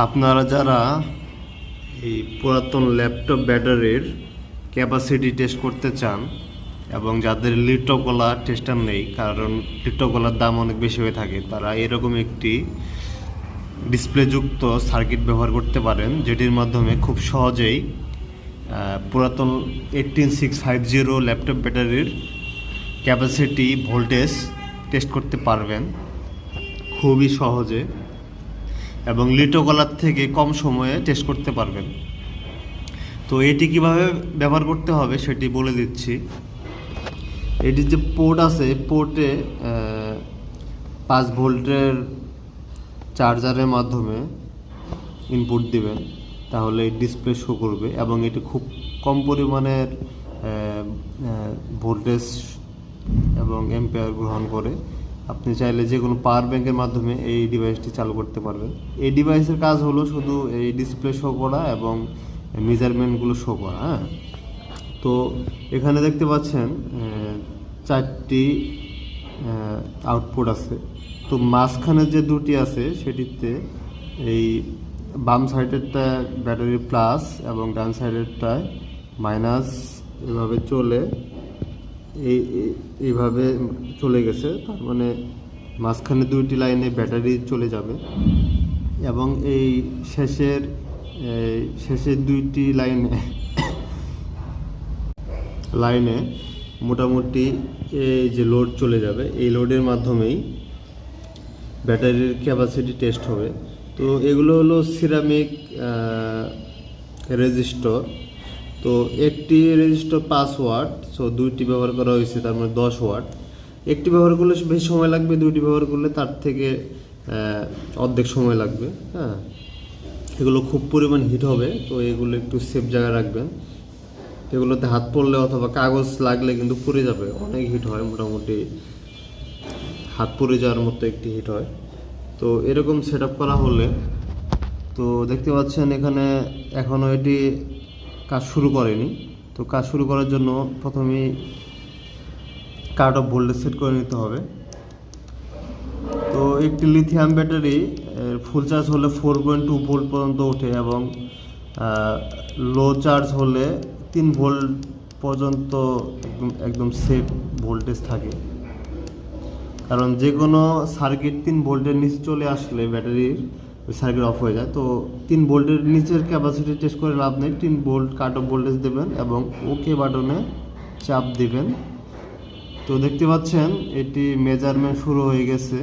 আপনারা যারা এই পুরাতন ল্যাপটপ ব্যাটারির ক্যাপাসিটি টেস্ট করতে চান এবং যাদের লিটোকোলা টেস্টার নেই, কারণ লিটোকোলার দাম অনেক বেশি হয়ে থাকে, তারা এরকম একটি ডিসপ্লেযুক্ত সার্কিট ব্যবহার করতে পারেন, যেটির মাধ্যমে খুব সহজেই পুরাতন eighteen six five zero laptop ব্যাটারির ক্যাপাসিটি ভোল্টেজ টেস্ট করতে পারবেন। খুবই সহজে এবং লিটোকলার থেকে কম সময়ে টেস্ট করতে পারবেন। তো এটি কীভাবে ব্যবহার করতে হবে সেটি বলে দিচ্ছি। এটির যে পোর্ট আছে পোর্টে পাঁচ ভোল্টের চার্জারের মাধ্যমে ইনপুট দিবেন, তাহলে ডিসপ্লে শো করবে এবং এটি খুব কম পরিমাণের ভোল্টেজ এবং এম্পেয়ার গ্রহণ করে। আপনি চাইলে যে কোনো পাওয়ার ব্যাংকের মাধ্যমে এই ডিভাইসটি চালু করতে পারবেন। এই ডিভাইসের কাজ হলো শুধু এই ডিসপ্লে শো করা এবং মেজারমেন্টগুলো শো করা হ্যাঁ? তো এখানে দেখতে পাচ্ছেন চারটি আউটপুট আছে। তো মাঝখানে যে দুটি আছে, সেটিতে এই বাম সাইডেরটা ব্যাটারি প্লাস এবং ডান সাইডেরটায় মাইনাস এভাবে চলে এই, এই- এইভাবে চলে গেছে। তার মানে মাঝখানে দুইটি লাইনে ব্যাটারি চলে যাবে। এবং এই শেষের শেষের দুইটি লাইনে লাইনে মোটামুটি এই যে লোড চলে যাবে, এই লোডের মাধ্যমেই ব্যাটারির ক্যাপাসিটি টেস্ট হবে। তো এগুলো হলো সিরামিক রেজিস্টর তো একটি রেজিস্টর পাঁচ ওয়াট সো দুইটি ব্যবহার করা হয়েছে, তার মানে দশ ওয়াট একটি ব্যবহার করলে বেশি সময় লাগবে, দুইটি ব্যবহার করলে তার থেকে অর্ধেক সময় লাগবে হ্যাঁ। এগুলো খুব পরিমাণ হিট হবে, তো এগুলো একটু সেফ জায়গায় রাখবেন। এগুলোতে হাত পড়লে অথবা কাগজ লাগলে কিন্তু পুড়ে যাবে, অনেক হিট হয়, মোটামুটি হাত পড়ে যাওয়ার মতো একটি হিট হয়। তো এরকম সেট করা হলে, তো দেখতে পাচ্ছেন এখানে এখনও এটি কাজ শুরু করেনি। তো কাজ শুরু করার জন্য প্রথমেই কার্ড অফ ভোল্টেজ সেট করে নিতে হবে। তো একটি লিথিয়াম ব্যাটারি ফুল চার্জ হলে ফোর পয়েন্ট টু ভোল্ট পর্যন্ত ওঠে এবং লো চার্জ হলে তিন ভোল্ট পর্যন্ত একদম একদম সেফ ভোল্টেজ থাকে। কারণ যে কোনো সার্কিট তিন ভোল্টের নিচে চলে আসলে ব্যাটারির সার্কিট অফ হয়ে যায়। তো তিন ভোল্টের নিচের ক্যাপাসিটি টেস্ট করে লাভ নেই। তিন ভোল্ট কাট অফ ভোল্টেজ দেবেন এবং ওকে বাটনে চাপ দেবেন। তো দেখতে পাচ্ছেন, এটি মেজারমেন্ট শুরু হয়ে গেছে।